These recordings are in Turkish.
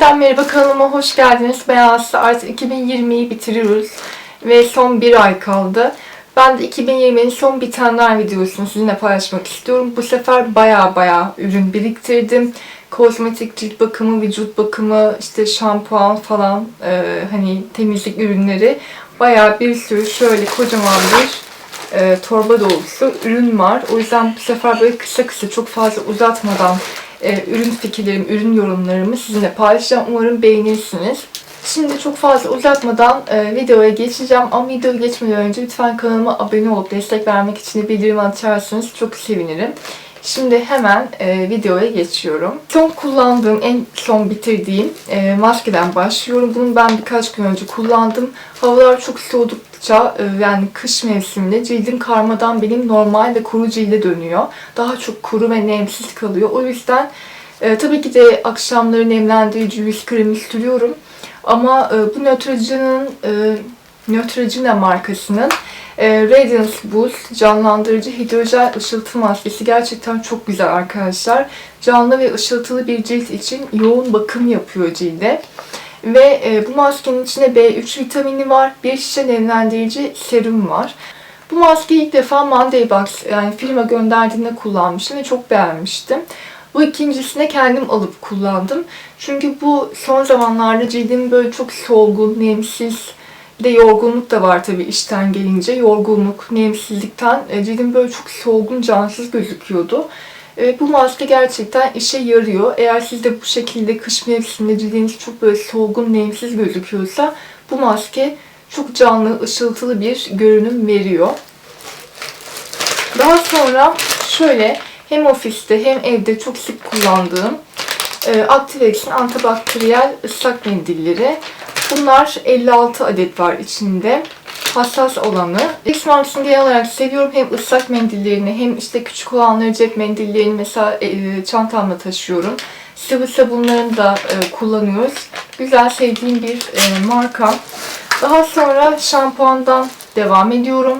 Yeniden merhaba kanalıma hoş geldiniz. Ben Aslı. Artık 2020'yi bitiriyoruz. Ve son bir ay kaldı. Ben de 2020'nin son bitenler videosunu sizinle paylaşmak istiyorum. Bu sefer baya baya ürün biriktirdim. Kozmetik, cilt bakımı, vücut bakımı, işte şampuan falan, e, hani temizlik ürünleri. Baya bir sürü şöyle kocaman bir e, torba dolusu ürün var. O yüzden bu sefer böyle kısa kısa çok fazla uzatmadan e, ürün fikirlerim, ürün yorumlarımı sizinle paylaşacağım. Umarım beğenirsiniz. Şimdi çok fazla uzatmadan e, videoya geçeceğim ama videoya geçmeden önce lütfen kanalıma abone olup destek vermek için de bildirim açarsanız çok sevinirim. Şimdi hemen e, videoya geçiyorum. Son kullandığım, en son bitirdiğim e, maskeden başlıyorum. Bunu ben birkaç gün önce kullandım. Havalar çok soğudukça e, yani kış mevsiminde cildim karmadan benim normal ve kuru cilde dönüyor. Daha çok kuru ve nemsiz kalıyor. O yüzden e, tabii ki de akşamları nemlendirici yüz kremi sürüyorum. Ama e, bu Neutrogena'nın e, Neutrogena markasının e, Radiance Boost canlandırıcı hidrojen ışıltı maskesi gerçekten çok güzel arkadaşlar. Canlı ve ışıltılı bir cilt için yoğun bakım yapıyor cilde. Ve e, bu maskenin içinde B3 vitamini var. Bir şişe nemlendirici serum var. Bu maskeyi ilk defa Monday Box yani firma gönderdiğinde kullanmıştım ve çok beğenmiştim. Bu ikincisine kendim alıp kullandım. Çünkü bu son zamanlarda cildim böyle çok solgun, nemsiz, bir de yorgunluk da var tabii işten gelince. Yorgunluk, nemsizlikten e, cildim böyle çok solgun, cansız gözüküyordu. E, bu maske gerçekten işe yarıyor. Eğer siz de bu şekilde kış mevsiminde cildiniz çok böyle solgun, nemsiz gözüküyorsa bu maske çok canlı, ışıltılı bir görünüm veriyor. Daha sonra şöyle hem ofiste hem evde çok sık kullandığım e, Activex'in antibakteriyel ıslak mendilleri. Bunlar 56 adet var içinde. Hassas olanı. X markasını genel olarak seviyorum. Hem ıslak mendillerini hem işte küçük olanları cep mendillerini mesela e, çantamda taşıyorum. Sıvı sabunlarını da e, kullanıyoruz. Güzel sevdiğim bir e, marka. Daha sonra şampuandan devam ediyorum.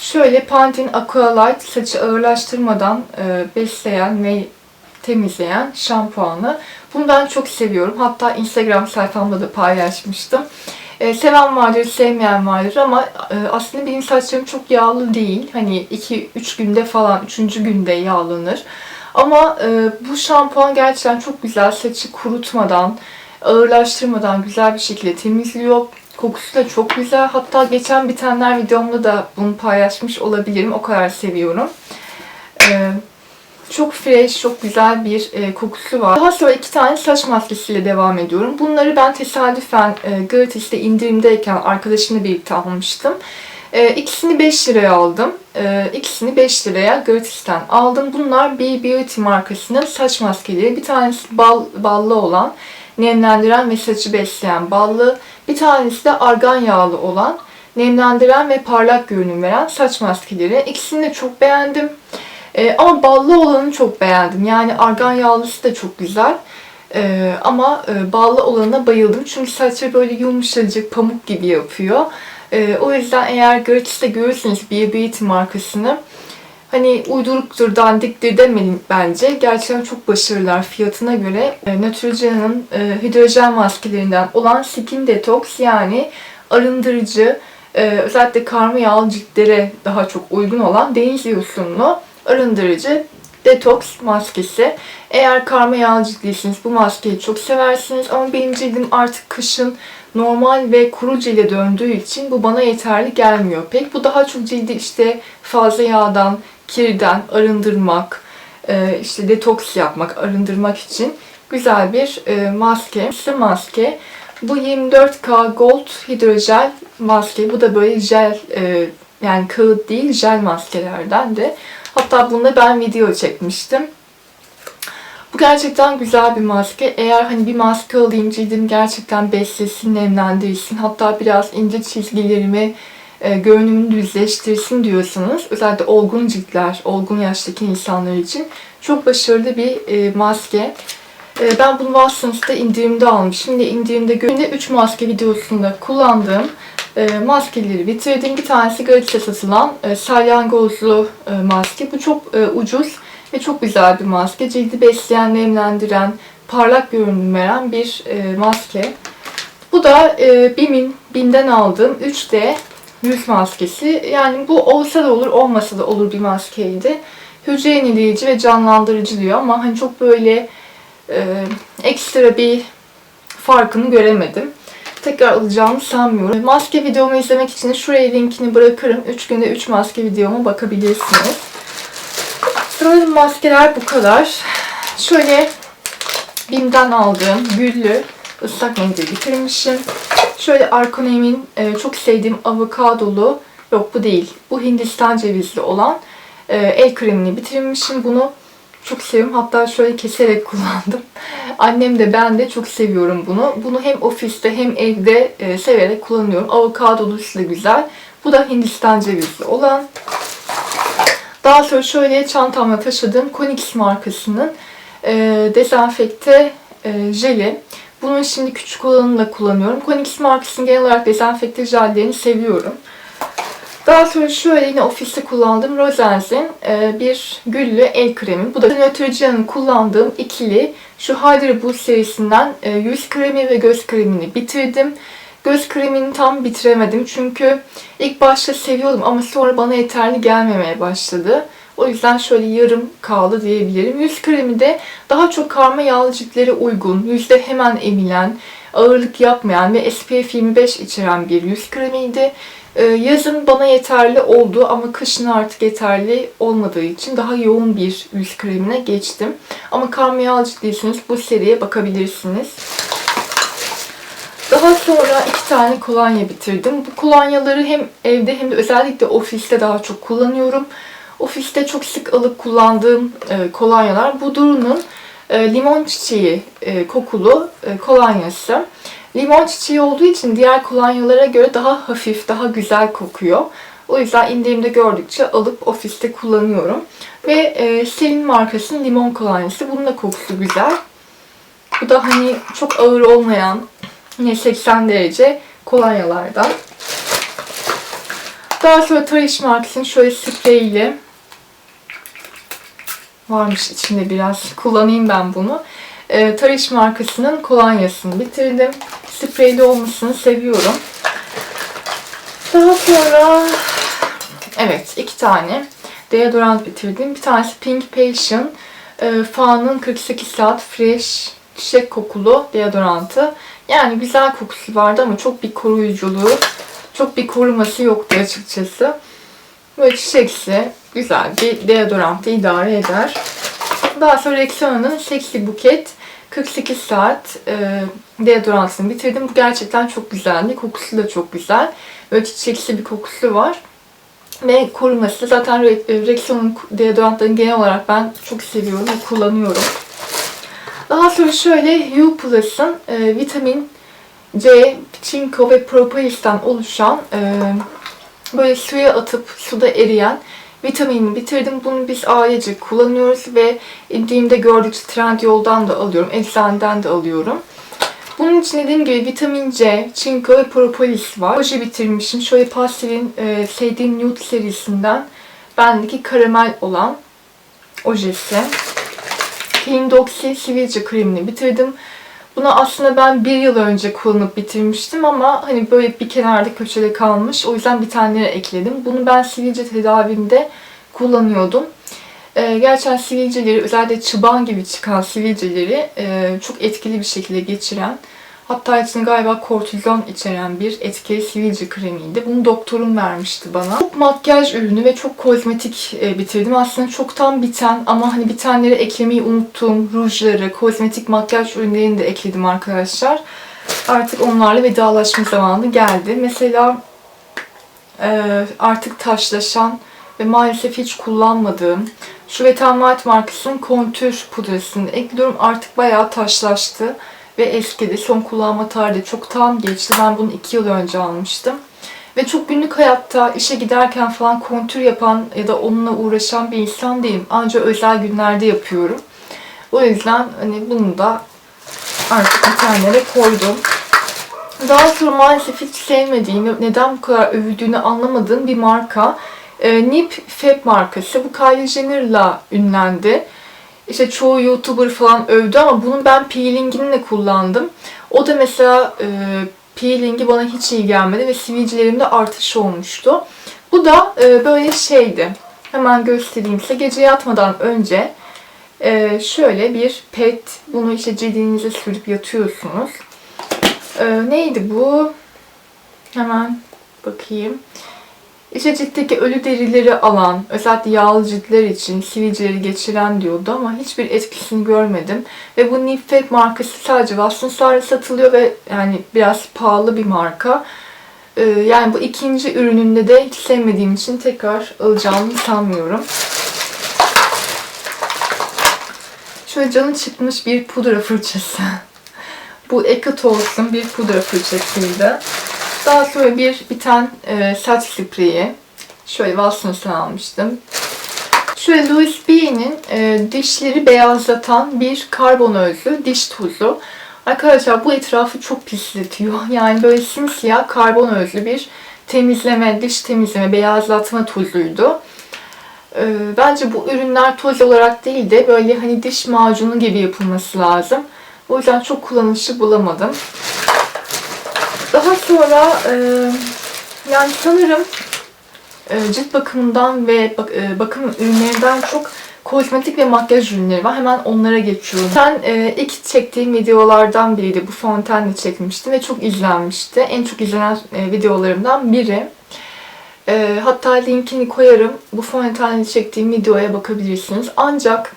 Şöyle Pantene Aqua Light saçı ağırlaştırmadan e, besleyen ve temizleyen şampuanı. Bundan çok seviyorum. Hatta Instagram sayfamda da paylaşmıştım. E, seven vardır, sevmeyen vardır ama e, aslında benim saçlarım çok yağlı değil. Hani 2-3 günde falan, 3. günde yağlanır. Ama e, bu şampuan gerçekten çok güzel. Saçı kurutmadan, ağırlaştırmadan güzel bir şekilde temizliyor. Kokusu da çok güzel. Hatta geçen bitenler videomda da bunu paylaşmış olabilirim. O kadar seviyorum. Ee, çok fresh, çok güzel bir e, kokusu var. Daha sonra iki tane saç maskesiyle devam ediyorum. Bunları ben tesadüfen e, gratis'te indirimdeyken arkadaşımla birlikte almıştım. E, ikisini 5 liraya aldım. E, ikisini 5 liraya gratis'ten aldım. Bunlar B Beauty markasının saç maskeleri. Bir tanesi bal, ballı olan, nemlendiren ve saçı besleyen ballı. Bir tanesi de argan yağlı olan, nemlendiren ve parlak görünüm veren saç maskeleri. İkisini de çok beğendim. Ee, ama ballı olanı çok beğendim. Yani argan yağlısı da çok güzel. Ee, ama e, ballı olana bayıldım. Çünkü saçı böyle yumuşacık, pamuk gibi yapıyor. Ee, o yüzden eğer gratis'te görürseniz bir Beauty markasını hani uyduruktur, dandiktir demeyin bence. Gerçekten çok başarılılar fiyatına göre. E, Neutrogena'nın e, hidrojen maskelerinden olan Skin Detox yani arındırıcı, e, özellikle karma yağlı ciltlere daha çok uygun olan deniz yosunlu arındırıcı detoks maskesi. Eğer karma yağlı ciltliyseniz bu maskeyi çok seversiniz ama benim cildim artık kışın normal ve kuru cilde döndüğü için bu bana yeterli gelmiyor pek. Bu daha çok cildi işte fazla yağdan, kirden arındırmak, e, işte detoks yapmak, arındırmak için güzel bir e, maske. İşte maske. Bu 24K Gold hidrojel maske. Bu da böyle jel e, yani kağıt değil jel maskelerden de. Hatta bunda ben video çekmiştim. Bu gerçekten güzel bir maske. Eğer hani bir maske alayım cildim gerçekten beslesin, nemlendirsin. Hatta biraz ince çizgilerimi, e, görünümünü düzleştirsin diyorsanız özellikle olgun ciltler, olgun yaştaki insanlar için çok başarılı bir e, maske. E, ben bunu Watsons'ta indirimde almışım. Şimdi indirimde günde 3 maske videosunda kullandığım e, maskeleri bitirdim. Bir tanesi gratis'e satılan e, salyangozlu e, maske. Bu çok e, ucuz ve çok güzel bir maske. Cildi besleyen, nemlendiren, parlak görünüm veren bir e, maske. Bu da e, BİM'in BİM'den aldığım 3D yüz maskesi. Yani bu olsa da olur, olmasa da olur bir maskeydi. Hücre yenileyici ve canlandırıcı diyor ama hani çok böyle e, ekstra bir farkını göremedim. Tekrar alacağımı sanmıyorum. Maske videomu izlemek için şuraya linkini bırakırım. 3 günde 3 maske videoma bakabilirsiniz. Sanırım maskeler bu kadar. Şöyle BİM'den aldığım güllü ıslak mendil bitirmişim. Şöyle Arkonem'in e, çok sevdiğim avokadolu, yok bu değil, bu Hindistan cevizli olan e, el kremini bitirmişim. Bunu çok seviyorum. Hatta şöyle keserek kullandım. Annem de ben de çok seviyorum bunu. Bunu hem ofiste hem evde e, severek kullanıyorum. Avokadolusu da güzel. Bu da Hindistan cevizli olan. Daha sonra şöyle çantamda taşıdığım Conix markasının e, dezenfekte e, jeli. Bunun şimdi küçük olanını da kullanıyorum. Conix markasının genel olarak dezenfekte jellerini seviyorum. Daha sonra şöyle yine ofiste kullandığım Rosenz'in e, bir güllü el kremi. Bu da Neutrogena'nın kullandığım ikili şu Hydra Boost serisinden e, yüz kremi ve göz kremini bitirdim. Göz kremini tam bitiremedim çünkü ilk başta seviyordum ama sonra bana yeterli gelmemeye başladı. O yüzden şöyle yarım kaldı diyebilirim. Yüz kremi de daha çok karma yağlı ciltlere uygun, yüzde hemen emilen, ağırlık yapmayan ve SPF 25 içeren bir yüz kremiydi. Ee, yazın bana yeterli oldu ama kışın artık yeterli olmadığı için daha yoğun bir yüz kremine geçtim. Ama karma yağlı ciltliyseniz bu seriye bakabilirsiniz. Daha sonra iki tane kolonya bitirdim. Bu kolonyaları hem evde hem de özellikle ofiste daha çok kullanıyorum. Ofiste çok sık alıp kullandığım e, kolonyalar. Bu Duru'nun e, limon çiçeği e, kokulu kolonyası. Limon çiçeği olduğu için diğer kolonyalara göre daha hafif, daha güzel kokuyor. O yüzden indirimde gördükçe alıp ofiste kullanıyorum. Ve e, Selin markasının limon kolonyası. Bunun da kokusu güzel. Bu da hani çok ağır olmayan yine 80 derece kolonyalardan. Daha sonra Tariş markasının şöyle spreyli varmış içinde biraz. Kullanayım ben bunu. E, Tariş markasının kolonyasını bitirdim. Spreyli olmasını seviyorum. Daha sonra evet iki tane deodorant bitirdim. Bir tanesi Pink Passion. E, Fa'nın 48 saat fresh çiçek kokulu deodorantı. Yani güzel kokusu vardı ama çok bir koruyuculuğu, çok bir koruması yoktu açıkçası. Böyle çiçeksi, güzel bir deodorantı idare eder. Daha sonra Rexona'nın Sexy Buket 48 saat e, deodorantını bitirdim. Bu gerçekten çok güzeldi. Kokusu da çok güzel. Böyle çiçeksi bir kokusu var. Ve koruması. Zaten Rexona'nın deodorantlarını genel olarak ben çok seviyorum ve kullanıyorum. Daha sonra şöyle U Plus'ın e, vitamin C, çinko ve propolis'ten oluşan e, böyle suya atıp suda eriyen vitaminini bitirdim. Bunu biz ailece kullanıyoruz ve indiğimde gördükçe Trendyol'dan da alıyorum, eczaneden de alıyorum. Bunun için dediğim gibi vitamin C, çinko ve propolis var. Oje bitirmişim. Şöyle pastelin e, sevdiğim nude serisinden bendeki karamel olan ojesi. Hindoxi sivilce kremini bitirdim. Bunu aslında ben bir yıl önce kullanıp bitirmiştim ama hani böyle bir kenarda köşede kalmış. O yüzden bir tane ekledim. Bunu ben sivilce tedavimde kullanıyordum. Ee, gerçekten sivilceleri, özellikle çıban gibi çıkan sivilceleri e, çok etkili bir şekilde geçiren, hatta içinde galiba kortizon içeren bir etkili sivilce kremiydi. Bunu doktorum vermişti bana. Çok makyaj ürünü ve çok kozmetik e, bitirdim. Aslında çoktan biten ama hani bitenleri eklemeyi unuttuğum rujları, kozmetik makyaj ürünlerini de ekledim arkadaşlar. Artık onlarla vedalaşma zamanı geldi. Mesela e, artık taşlaşan ve maalesef hiç kullanmadığım şu Wet n White markasının kontür pudrasını ekliyorum. Artık bayağı taşlaştı ve eskidi. Son kullanma tarihi çok tam geçti. Ben bunu 2 yıl önce almıştım. Ve çok günlük hayatta işe giderken falan kontür yapan ya da onunla uğraşan bir insan değilim. Ancak özel günlerde yapıyorum. O yüzden hani bunu da artık bir tanelere koydum. Daha sonra maalesef hiç sevmediğim, neden bu kadar övüldüğünü anlamadığım bir marka. E, Nip Fab markası. Bu Kylie Jenner'la ünlendi. İşte çoğu YouTuber falan övdü ama bunun ben peelingini de kullandım. O da mesela e, peelingi bana hiç iyi gelmedi ve sivilcelerimde artış olmuştu. Bu da e, böyle şeydi. Hemen göstereyim size. Gece yatmadan önce e, şöyle bir pet. Bunu işte cildinize sürüp yatıyorsunuz. E, neydi bu? Hemen bakayım. İşte ciltteki ölü derileri alan, özellikle yağlı ciltler için sivilceleri geçiren diyordu ama hiçbir etkisini görmedim. Ve bu Nifet markası sadece Watsons'ta satılıyor ve yani biraz pahalı bir marka. Ee, yani bu ikinci ürününde de hiç sevmediğim için tekrar alacağımı sanmıyorum. Şöyle canı çıkmış bir pudra fırçası. bu Ekatols'un bir pudra fırçasıydı. Daha sonra bir biten e, saç spreyi. Şöyle Watsons'tan almıştım. Şöyle Louis B'nin e, dişleri beyazlatan bir karbon özlü diş tozu. Arkadaşlar bu etrafı çok pisletiyor. Yani böyle simsiyah karbon özlü bir temizleme, diş temizleme, beyazlatma tozuydu. E, bence bu ürünler toz olarak değil de böyle hani diş macunu gibi yapılması lazım. O yüzden çok kullanışlı bulamadım. Daha sonra e, yani sanırım e, cilt bakımından ve bak, e, bakım ürünlerinden çok kozmetik ve makyaj ürünleri var. Hemen onlara geçiyorum. Ben e, ilk çektiğim videolardan biriydi. Bu fontenle çekmiştim ve çok izlenmişti. En çok izlenen e, videolarımdan biri. E, hatta linkini koyarım. Bu fontenle çektiğim videoya bakabilirsiniz. Ancak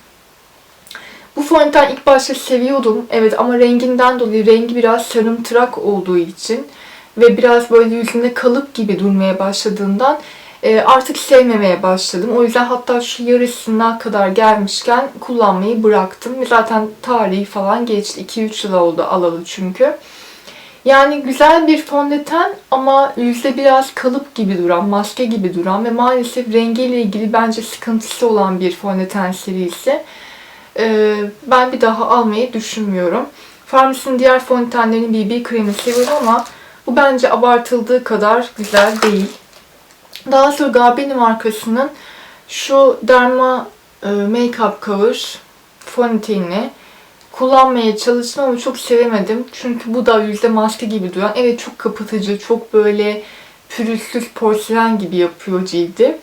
bu fonten ilk başta seviyordum. Evet ama renginden dolayı rengi biraz sarımtırak olduğu için ve biraz böyle yüzünde kalıp gibi durmaya başladığından e, artık sevmemeye başladım. O yüzden hatta şu yarısına kadar gelmişken kullanmayı bıraktım. Zaten tarihi falan geçti. 2-3 yıl oldu alalı çünkü. Yani güzel bir fondöten ama yüzde biraz kalıp gibi duran, maske gibi duran ve maalesef rengiyle ilgili bence sıkıntısı olan bir fondöten serisi. Ee, ben bir daha almayı düşünmüyorum. Farmasi'nin diğer fondötenlerinin BB kremi seviyorum ama bu bence abartıldığı kadar güzel değil. Daha sonra Garbini markasının şu Derma e, Makeup Cover fondötenini kullanmaya çalıştım ama çok sevemedim. Çünkü bu da yüzde maske gibi duran. Evet çok kapatıcı, çok böyle pürüzsüz porselen gibi yapıyor cildi.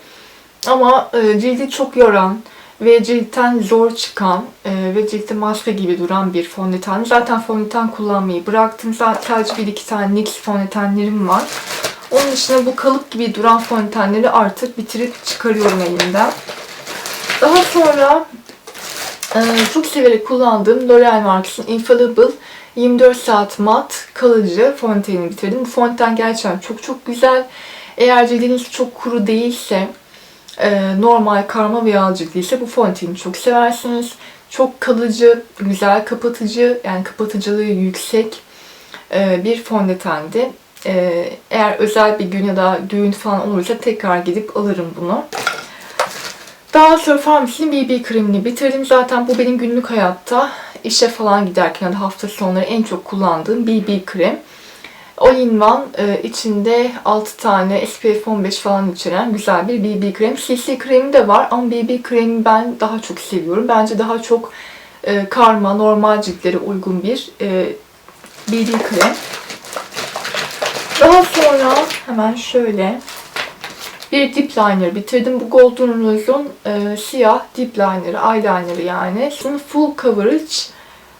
Ama e, cildi çok yoran, ve ciltten zor çıkan e, ve ciltte maske gibi duran bir fondöten. Zaten fondöten kullanmayı bıraktım. Sadece bir iki tane NYX fondötenlerim var. Onun dışında bu kalıp gibi duran fondötenleri artık bitirip çıkarıyorum elimden. Daha sonra e, çok severek kullandığım L'Oreal markasının Infallible 24 saat mat kalıcı fondötenini bitirdim. Bu fondöten gerçekten çok çok güzel. Eğer cildiniz çok kuru değilse e, normal karma veya ise bu fondöteni çok seversiniz. Çok kalıcı, güzel kapatıcı, yani kapatıcılığı yüksek e, bir fondötendi. E, eğer özel bir gün ya da düğün falan olursa tekrar gidip alırım bunu. Daha sonra Farmacy'nin BB kremini bitirdim. Zaten bu benim günlük hayatta işe falan giderken ya da hafta sonları en çok kullandığım BB krem. All-in-One e, içinde 6 tane SPF 15 falan içeren güzel bir BB krem. CC kremi de var ama BB kremi ben daha çok seviyorum. Bence daha çok e, karma, normal ciltlere uygun bir e, BB krem. Daha sonra hemen şöyle bir dip liner bitirdim. Bu Golden Rose'un e, siyah dip liner'ı, eyeliner'ı yani. Şimdi full coverage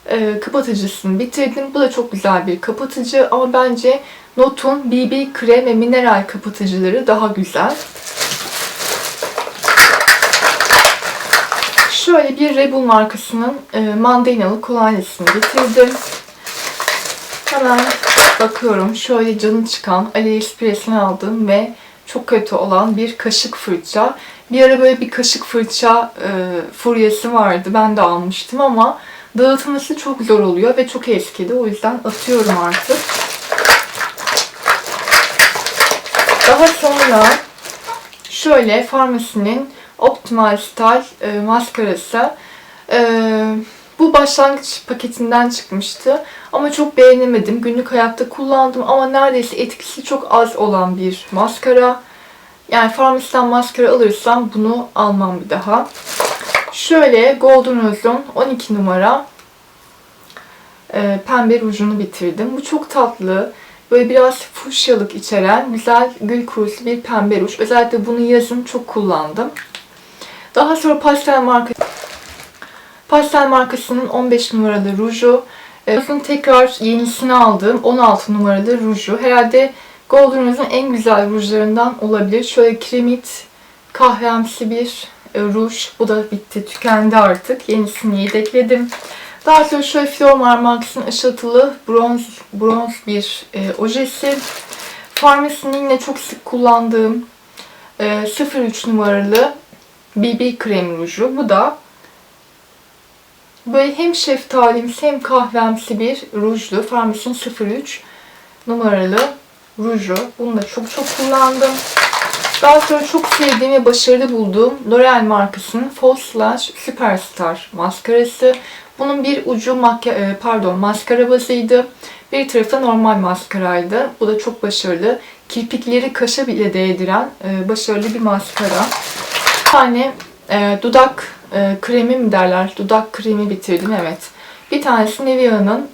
e, kapatıcısını bitirdim. Bu da çok güzel bir kapatıcı ama bence Not'un BB krem ve mineral kapatıcıları daha güzel. Şöyle bir Rebel markasının e, mandalinalı kolonyasını bitirdim. Hemen bakıyorum. Şöyle canı çıkan AliExpress'ten aldığım ve çok kötü olan bir kaşık fırça. Bir ara böyle bir kaşık fırça e, furyası vardı. Ben de almıştım ama Dağıtması çok zor oluyor ve çok eskidi. O yüzden atıyorum artık. Daha sonra şöyle Farmacy'nin Optimal Style e, maskarası. E, bu başlangıç paketinden çıkmıştı. Ama çok beğenemedim. Günlük hayatta kullandım ama neredeyse etkisi çok az olan bir maskara. Yani Farmacy'den maskara alırsam bunu almam bir daha. Şöyle Golden Rose'un 12 numara e, pembe rujunu bitirdim. Bu çok tatlı. Böyle biraz fuşyalık içeren güzel gül kurusu bir pembe ruj. Özellikle bunu yazın çok kullandım. Daha sonra Pastel marka Pastel markasının 15 numaralı ruju. E, Rose'un tekrar yenisini aldığım 16 numaralı ruju. Herhalde Golden Rose'un en güzel rujlarından olabilir. Şöyle kremit, kahvemsi bir ruj. Bu da bitti, tükendi artık. Yenisini yedekledim. Daha sonra şöyle Flormar markasının ışıltılı bronz, bronz bir e, ojesi. Farmasi'nin yine çok sık kullandığım e, 03 numaralı BB krem ruju. Bu da böyle hem şeftalimsi hem kahvemsi bir rujdu. Farmasi'nin 03 numaralı ruju. Bunu da çok çok kullandım. Daha sonra çok sevdiğim ve başarılı bulduğum L'Oreal markasının False Superstar maskarası. Bunun bir ucu makya e, pardon maskara bazıydı. Bir tarafı normal maskaraydı. Bu da çok başarılı. Kirpikleri kaşa bile değdiren e, başarılı bir maskara. Bir tane e, dudak kremi mi derler? Dudak kremi bitirdim evet. Bir tanesi Nivea'nın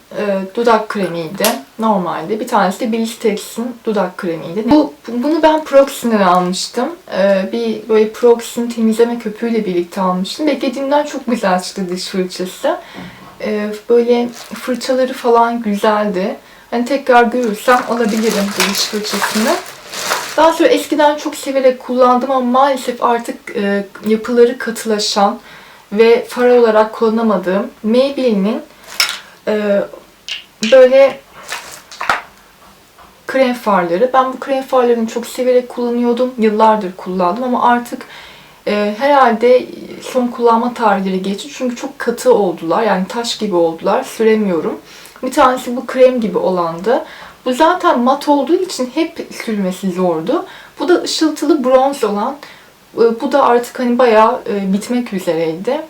dudak kremiydi. Normalde. Bir tanesi de Blistex'in dudak kremiydi. Bu, bunu ben Proxy'den almıştım. E, bir böyle Proxy'nin temizleme köpüğüyle birlikte almıştım. Beklediğimden çok güzel çıktı diş fırçası. E, böyle fırçaları falan güzeldi. Hani tekrar görürsem alabilirim bu diş fırçasını. Daha sonra eskiden çok severek kullandım ama maalesef artık e, yapıları katılaşan ve far olarak kullanamadığım Maybelline'in e, böyle krem farları. Ben bu krem farlarını çok severek kullanıyordum. Yıllardır kullandım ama artık e, herhalde son kullanma tarihleri geçti. Çünkü çok katı oldular. Yani taş gibi oldular. Süremiyorum. Bir tanesi bu krem gibi olandı. Bu zaten mat olduğu için hep sürmesi zordu. Bu da ışıltılı bronz olan. E, Bu da artık hani bayağı e, bitmek üzereydi.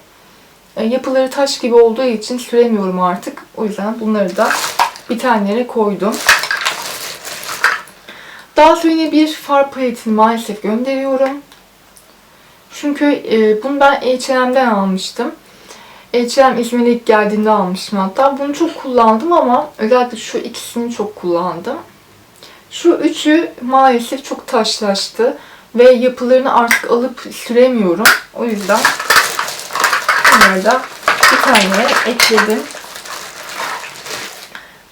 E, Yapıları taş gibi olduğu için süremiyorum artık. O yüzden bunları da bitenlere koydum. Daha sonra yine bir far paletini maalesef gönderiyorum. Çünkü e, bunu ben H&M'den almıştım. H&M İzmir'e ilk geldiğinde almıştım hatta. Bunu çok kullandım ama özellikle şu ikisini çok kullandım. Şu üçü maalesef çok taşlaştı ve yapılarını artık alıp süremiyorum. O yüzden bunları da bir tane ekledim.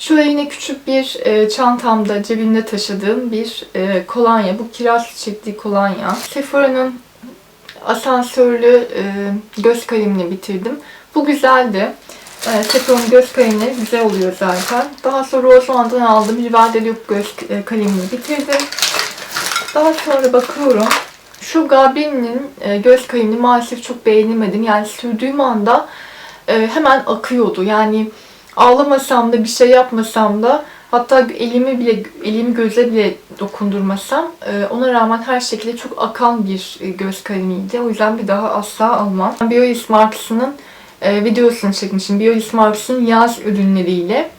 Şöyle yine küçük bir e, çantamda cebimde taşıdığım bir e, kolonya. Bu kiraz çiçekli kolonya. Sephora'nın asansörlü e, göz kalemini bitirdim. Bu güzeldi. E, Sephora'nın göz kalemleri güzel oluyor zaten. Daha sonra Roseland'dan aldığım Rival Loop göz e, kalemini bitirdim. Daha sonra bakıyorum. Şu Gabriel'in e, göz kalemini maalesef çok beğenemedim. Yani sürdüğüm anda e, hemen akıyordu. Yani ağlamasam da bir şey yapmasam da hatta elimi bile elimi göze bile dokundurmasam e, ona rağmen her şekilde çok akan bir e, göz kalemiydi. O yüzden bir daha asla almam. Biolis markasının e, videosunu çekmişim. Biolis markasının yaz ürünleriyle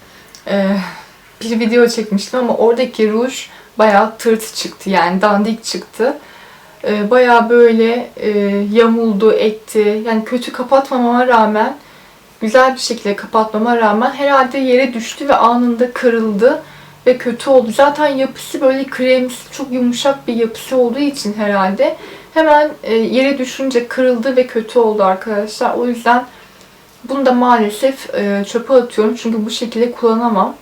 bir video çekmiştim ama oradaki ruj bayağı tırt çıktı yani dandik çıktı. Bayağı böyle yamuldu, etti. Yani kötü kapatmamama rağmen güzel bir şekilde kapatmama rağmen herhalde yere düştü ve anında kırıldı ve kötü oldu. Zaten yapısı böyle kremsi, çok yumuşak bir yapısı olduğu için herhalde hemen e, yere düşünce kırıldı ve kötü oldu arkadaşlar. O yüzden bunu da maalesef e, çöpe atıyorum çünkü bu şekilde kullanamam.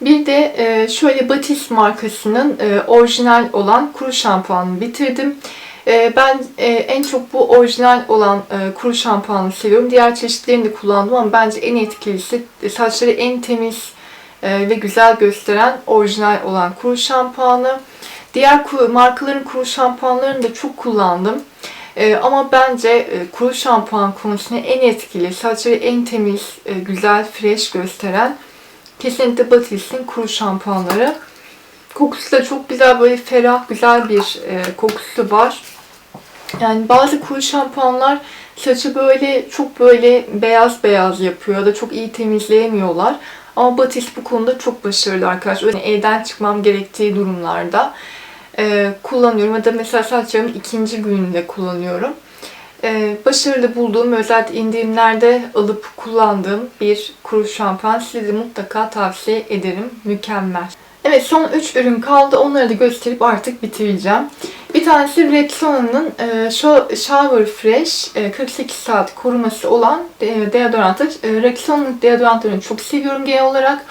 Bir de e, şöyle Batis markasının orijinal olan kuru şampuanını bitirdim. E, ben e, en çok bu orijinal olan e, kuru şampuanı seviyorum. Diğer çeşitlerini de kullandım ama bence en etkilisi e, saçları en temiz ve güzel gösteren orijinal olan kuru şampuanı. Diğer markaların kuru şampuanlarını da çok kullandım. Ama bence kuru şampuan konusunda en etkili, saçları en temiz, güzel, fresh gösteren kesinlikle Batis'in kuru şampuanları. Kokusu da çok güzel, böyle ferah, güzel bir kokusu var. Yani bazı kuru şampuanlar saçı böyle çok böyle beyaz beyaz yapıyor ya da çok iyi temizleyemiyorlar. Ama Batis bu konuda çok başarılı arkadaşlar. Yani evden çıkmam gerektiği durumlarda e, kullanıyorum. Ya da mesela saçlarımın ikinci gününde kullanıyorum. Ee, başarılı bulduğum, özellikle indirimlerde alıp kullandığım bir kuru şampuan. Size de mutlaka tavsiye ederim. Mükemmel. Evet son 3 ürün kaldı. Onları da gösterip artık bitireceğim. Bir tanesi Rexona'nın e, Sho- Shower Fresh e, 48 saat koruması olan e, deodorantı. E, Rexona'nın deodorantlarını çok seviyorum genel olarak.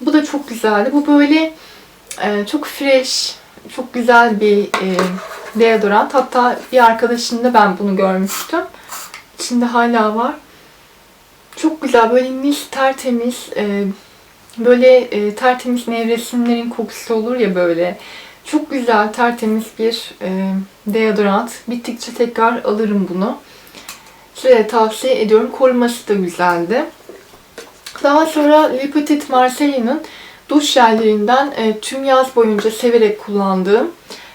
Bu da çok güzeldi. Bu böyle e, çok fresh, çok güzel bir e, deodorant. Hatta bir arkadaşımda ben bunu görmüştüm. İçinde hala var. Çok güzel böyle mis tertemiz e, böyle e, tertemiz nevresimlerin kokusu olur ya böyle. Çok güzel tertemiz bir e, deodorant. Bittikçe tekrar alırım bunu. Size tavsiye ediyorum. Koruması da güzeldi. Daha sonra Le Petit Marseille'nin duş jellerinden e, tüm yaz boyunca severek kullandığım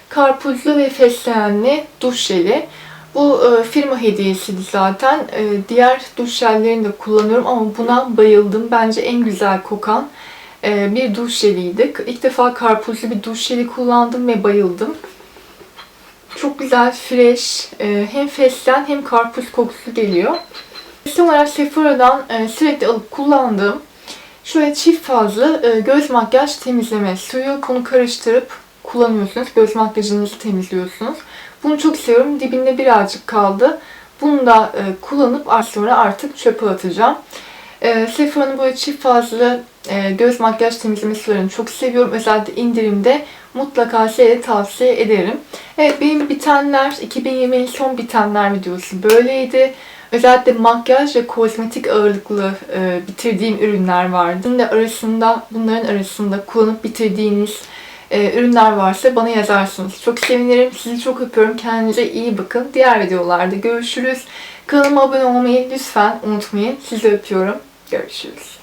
karpuzlu ve fesleğenli duş jeli. Bu e, firma hediyesiydi zaten. E, diğer duş jellerini de kullanıyorum ama buna bayıldım. Bence en güzel kokan e, bir duş jeliydi. İlk defa karpuzlu bir duş jeli kullandım ve bayıldım. Çok güzel, fresh, e, hem fesleğen hem karpuz kokusu geliyor. Son olarak Sephora'dan e, sürekli alıp kullandığım şöyle çift fazla e, göz makyaj temizleme suyu. Bunu karıştırıp kullanıyorsunuz. Göz makyajınızı temizliyorsunuz. Bunu çok seviyorum. Dibinde birazcık kaldı. Bunu da e, kullanıp sonra artık çöpe atacağım. E, Sephora'nın böyle çift fazla e, göz makyaj temizleme sularını çok seviyorum. Özellikle indirimde mutlaka size tavsiye ederim. Evet benim bitenler, 2020'nin son bitenler videosu böyleydi. Özellikle makyaj ve kozmetik ağırlıklı e, bitirdiğim ürünler vardı. Şimdi arasında, bunların arasında kullanıp bitirdiğiniz e, ürünler varsa bana yazarsınız. Çok sevinirim. Sizi çok öpüyorum. Kendinize iyi bakın. Diğer videolarda görüşürüz. Kanalıma abone olmayı lütfen unutmayın. Sizi öpüyorum. Görüşürüz.